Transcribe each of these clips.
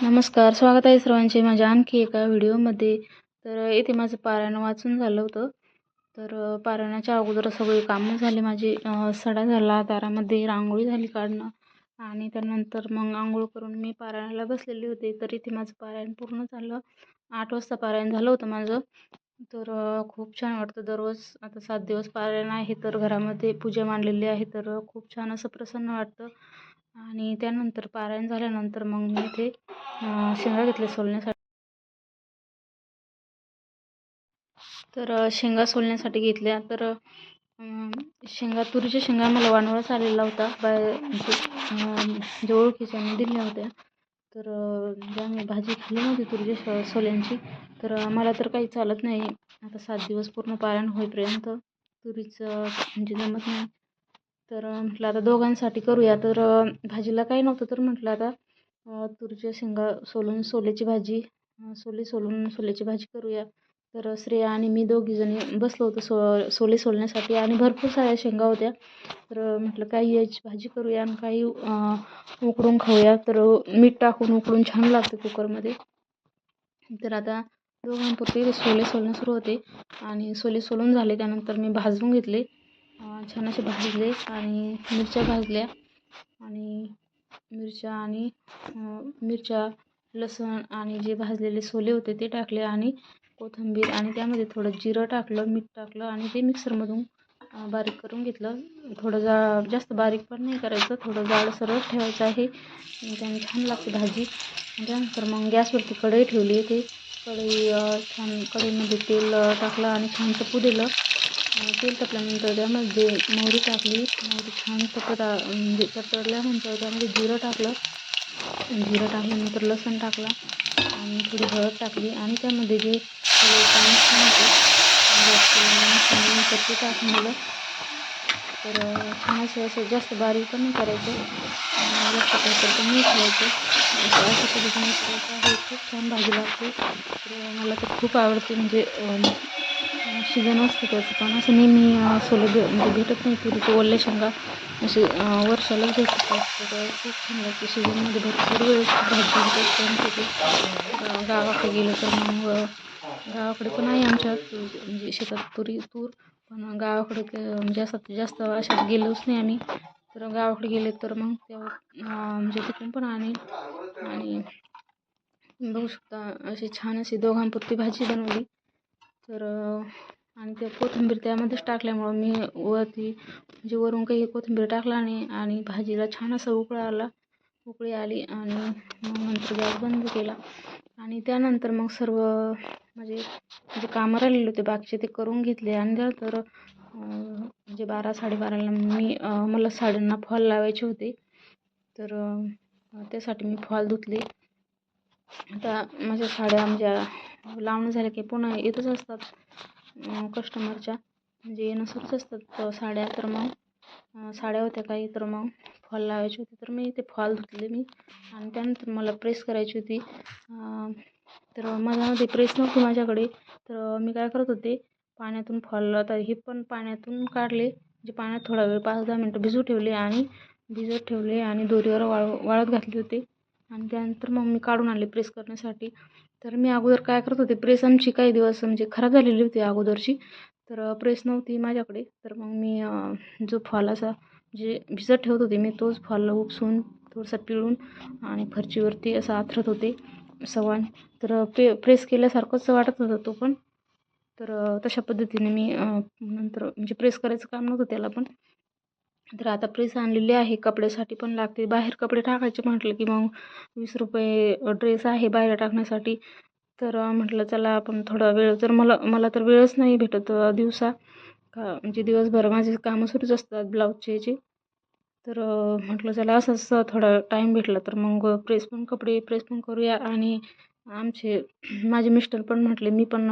नमस्कार स्वागत आहे सर्वांचे माझ्या आणखी एका व्हिडिओमध्ये. तर येथे माझं पारायण वाचून झालं होतं. तर पारायणाच्या अगोदर सगळी कामं झाली माझी. सडा झाला दारामध्ये रांगोळी झाली काढणं आणि त्यानंतर मग आंघोळ करून मी पारायणाला बसलेले होते. तर इथे माझं पारायण पूर्ण झालं. आठ वाजता पारायण झालं होतं माझं. तर खूप छान वाटतं. दररोज आता सात दिवस पारायण आहे तर घरामध्ये पूजा मांडलेली आहे तर खूप छान असं प्रसन्न वाटतं. आणि त्यानंतर पारायण झाल्यानंतर मग मी इथे शेंगा घेतल्या सोलण्यासाठी. तर शेंगा सोलण्यासाठी घेतल्या. तर शेंगा तुरीच्या शेंगा मला वानवळाच आलेला होता. बाय म्हणजे, जवळ जे ओळखीच्या मी दिल्या होत्या. तर ज्या मी भाजी खाल्ली नव्हती तुरीच्या सोल्यांची तर मला तर काही चालत नाही. आता सात दिवस पूर्ण पारायण होईपर्यंत तुरीचं म्हणजे जमत नाही. तर म्हटलं आता दोघांसाठी करूया. तर भाजीला काही नव्हतं तर म्हटलं आता तुरीच्या शेंगा सोलून सोल्याची भाजी सोली सोले सोलून सोल्याची भाजी करूया. तर श्रेया आणि मी दोघीजणी बसलो होतो सो सोले सोलण्यासाठी आणि भरपूर साऱ्या शेंगा होत्या. तर म्हटलं काही याची भाजी करूया आणि काही उकडून खाऊया. तर मीठ टाकून उकडून छान लागतं कुकरमध्ये. तर आता दोघांपुरते सोले सोलणं सुरू होते आणि सोले सोलून झाले. त्यानंतर मी भाजून घेतले. छान असे भाजले आणि मिरच्या भाजल्या. आणि मिरच्या आणि मिरच्या लसूण आणि जे भाजलेले सोले होते ते टाकले आणि कोथिंबीर आणि त्यामध्ये थोडं जिरं टाकलं मीठ टाकलं आणि ते मिक्सरमधून बारीक करून घेतलं. थोडं जा जास्त बारीक पण नाही करायचं थोडं जाडसर ठेवायचं आहे. त्याने छान लागते भाजी. त्यानंतर मग गॅसवरती कढई ठेवली ते कढई छान कढईमध्ये तेल टाकलं आणि छान तपू दिलं तेल तापल्यानंतर त्यामध्ये मोहरी टाकली. मोहरी छान तपत म्हणजे तपल्यानंतर त्यामध्ये जिरं टाकलं. जिरं टाकल्यानंतर लसूण टाकला आणि थोडी हळद टाकली. आणि त्यामध्ये जे थोडे पाणी छान नंतर ते टाकून दिलं. तर छान असं असं जास्त बारीक पण नाही करायचं. जास्त पण ठेवायचं. असं अशा पद्धतीने करायचं आहे खूप छान भाजी लागते. तर मला तर खूप आवडते. म्हणजे सीजन असतं त्याचं पण असं नेहमी सोलं भे म्हणजे भेटत नाही तुरीचे ओल्या शेंगा असे वर्षाला भेटत भेटतात तर खूप छान लागते शिजनमध्ये भरपूर वेळेस भाजी तिथे गावाकडे गेलं तर मग गावाकडे पण आहे आमच्या म्हणजे शेतात तुरी तूर पण गावाकडे ते जास्त जास्त अशात गेलोच नाही आम्ही तर गावाकडे गेले तर मग तेव्हा म्हणजे तिथून पण आणेल आणि बघू शकता अशी छान अशी दोघांपुरती भाजी बनवली तर आणि ते कोथिंबीर त्यामध्येच टाकल्यामुळं मी वरती म्हणजे वरून काही कोथिंबीर टाकला नाही आणि भाजीला छान असा उकळा आला. उकळी आली आणि मग नंतर गॅस बंद केला. आणि त्यानंतर मग सर्व म्हणजे जे कामं राहिलेले होते बाकीचे ते करून घेतले. आणि त्यानंतर तर म्हणजे बारा साडेबाराला मी मला साड्यांना फॉल लावायचे होते. तर त्यासाठी मी फॉल धुतले. आता माझ्या साड्या म्हणजे लावणं झाल्या की पुन्हा येतच असतात. कस्टमरच्या म्हणजे येणं सुरूच असतात साड्या तर मग साड्या होत्या काही तर मग फॉल लावायची होती. तर मी ते फॉल धुतले मी. आणि त्यानंतर मला प्रेस करायची होती. तर तर माझ्यामध्ये प्रेस नव्हती माझ्याकडे. तर मी काय करत होते पाण्यातून फॉल आता हे पण पाण्यातून काढले. म्हणजे पाण्यात थोडा वेळ पाच दहा मिनटं भिजू ठेवले आणि भिजत ठेवले आणि दोरीवर वाळ वाळत घातले होते. आणि त्यानंतर मग मी काढून आणले प्रेस करण्यासाठी. तर मी अगोदर काय करत होते प्रेस आमची काही दिवस म्हणजे खराब झालेली होती अगोदरची. तर प्रेस नव्हती माझ्याकडे. तर मग मी जो फॉल असा जे भिजत ठेवत होते मी तोच फॉल उपसून थोडासा पिळून आणि फरचीवरती असं आथरत होते सवान. तर पे प्रेस केल्यासारखंच वाटत होतं तो पण. तर तशा पद्धतीने मी नंतर म्हणजे प्रेस करायचं काम नव्हतं त्याला पण. तर आता प्रेस आणलेली आहे कपड्यासाठी पण लागते. बाहेर कपडे टाकायचे म्हटलं की मग वीस रुपये ड्रेस आहे बाहेर टाकण्यासाठी. तर म्हटलं चला आपण थोडा वेळ जर मला मला तर वेळच नाही भेटत दिवसा. का म्हणजे दिवसभर माझे कामं सुरूच असतात ब्लाऊजचे याचे तर म्हटलं चला असंच थोडा टाईम भेटला तर मग प्रेस पण कपडे प्रेस पण करूया. आणि आमचे माझे मिस्टर पण म्हटले मी पण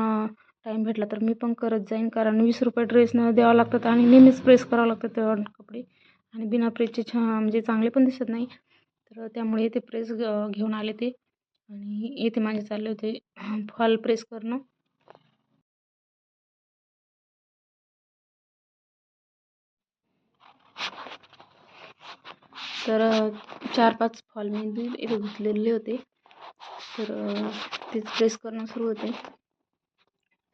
टाईम भेटला तर मी पण करत जाईन. कारण वीस रुपये ड्रेसनं द्यावं लागतात आणि नेहमीच प्रेस करावं लागतं ते कपडे. आणि बिना प्रेसचे छान म्हणजे चांगले पण दिसत नाही. तर त्यामुळे ते प्रेस घेऊन आले ते. आणि येथे माझे चालले होते फॉल प्रेस करणं. तर चार पाच फॉल मी इथे घेतलेले होते. तर तेच प्रेस करणं सुरू होते.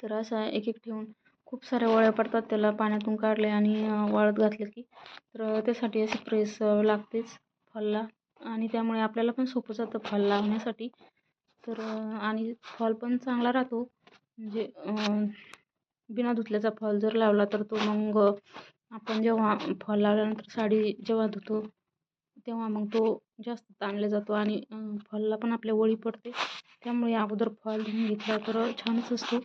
तर असा एक एक ठेवून खूप साऱ्या वळ्या पडतात त्याला पाण्यातून काढले आणि वाळत घातलं की. तर त्यासाठी अशी प्रेस लागतेच फॉलला आणि त्यामुळे आपल्याला पण सोपं जातं फॉल लावण्यासाठी. तर आणि फॉल पण चांगला राहतो. म्हणजे बिना धुतल्याचा फॉल जर लावला तर तो मग आपण जेव्हा फॉल लावल्यानंतर साडी जेव्हा धुतो तेव्हा मग तो जास्त ताणला जातो आणि फॉलला पण आपल्या वळी पडते. त्यामुळे अगोदर फॉल घेऊन घेतला तर छानच असतो.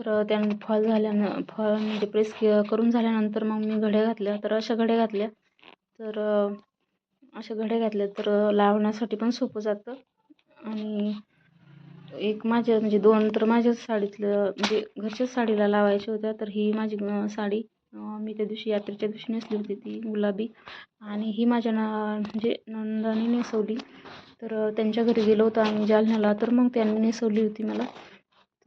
तर त्यानं फॉल झाल्यानं फॉल म्हणजे प्रेस करून झाल्यानंतर मग मी घड्या घातल्या. तर अशा घड्या घातल्या. तर अशा घड्या घातल्या तर लावण्यासाठी पण सोपं जातं. आणि एक माझ्या म्हणजे दोन तर माझ्याच साडीतलं म्हणजे घरच्याच साडीला लावायच्या होत्या. तर ही माझी साडी मी त्या दिवशी यात्रेच्या दिवशी नेसली होती ती गुलाबी. आणि ही माझ्या ना म्हणजे नंदाने नेसवली. तर त्यांच्या घरी गेलो होतो आम्ही जालन्याला. तर मग त्यांनी नेसवली होती मला.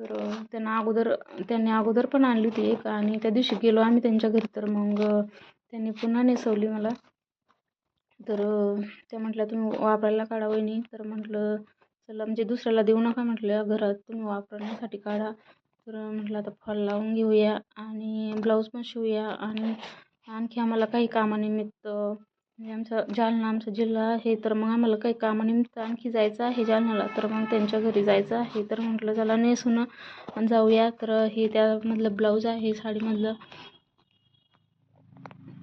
तर त्यांना अगोदर त्यांनी अगोदर पण आणली होती एक आणि त्या दिवशी गेलो आम्ही त्यांच्या घरी. तर मग त्यांनी पुन्हा नेसवली मला. तर त्या म्हटल्या तुम्ही वापरायला काढा वहिनी. तर म्हटलं चला म्हणजे दुसऱ्याला देऊ नका. म्हटलं घरात तुम्ही वापरण्यासाठी काढा. तर म्हटलं आता फॉल लावून घेऊया आणि ब्लाऊज पण शिवूया आणि आणखी आम्हाला काही कामानिमित्त म्हणजे आमचा जालना आमचा जिल्हा आहे तर मग आम्हाला काही कामानिमित्त आणखी जायचं आहे जालन्याला. तर मग त्यांच्या घरी जायचं आहे. तर म्हटलं चला नेसून जाऊया. तर हे त्यामधलं ब्लाऊज आहे साडीमधलं.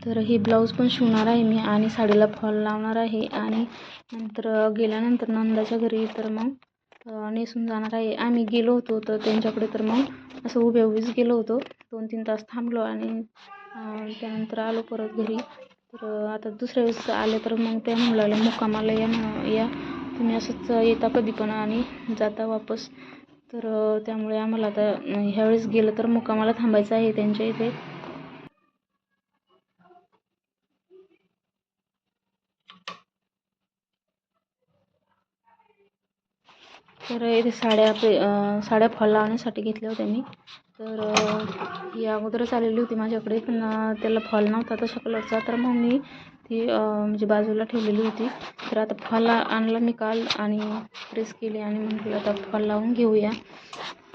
तर हे ब्लाऊज पण शिवणार आहे मी आणि साडीला फॉल लावणार आहे. आणि नंतर गेल्यानंतर नंदाच्या घरी तर मग नेसून जाणार आहे. आम्ही गेलो होतो तर त्यांच्याकडे तर मग असं उभे उभीच गेलो होतो. दोन तीन तास थांबलो आणि त्यानंतर आलो परत घरी. तर आता दुसऱ्या वेळेस आले तर मग त्या म्हणू लागले मुक्कामाला या या. तुम्ही असंच येता कधी पण आणि जाता वापस. तर त्यामुळे आम्हाला आता ह्यावेळेस गेलं तर मुक्कामाला थांबायचं आहे त्यांच्या इथे. तर इथे साड्या पे साड्या फॉल लावण्यासाठी घेतल्या होत्या मी. तर ही अगोदरच आलेली होती माझ्याकडे पण त्याला फॉल नव्हता तशा कलरचा तर मग मी ती म्हणजे बाजूला ठेवलेली होती. तर आता फॉल आणला मी काल आणि प्रेस केली आणि म्हटलं आता फॉल लावून घेऊया.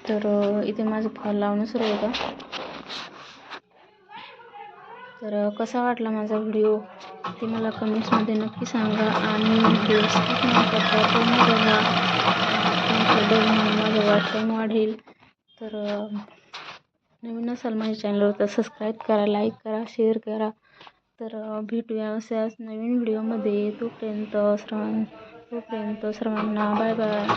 तर इथे माझं फॉल लावणं सुरू होतं. तर कसा वाटला माझा व्हिडिओ? ते मला कमेंट्समध्ये नक्की सांगा आणि व्हिडिओ स्किप न करता पूर्ण बघा. माझं वाचन वाढेल. तर नवीन असाल माझ्या चॅनलवर तर सबस्क्राईब करा लाईक करा शेअर करा. तर भेटूया अशाच नवीन व्हिडिओमध्ये तोपर्यंत सर्वां तोपर्यंत सर्वांना बाय बाय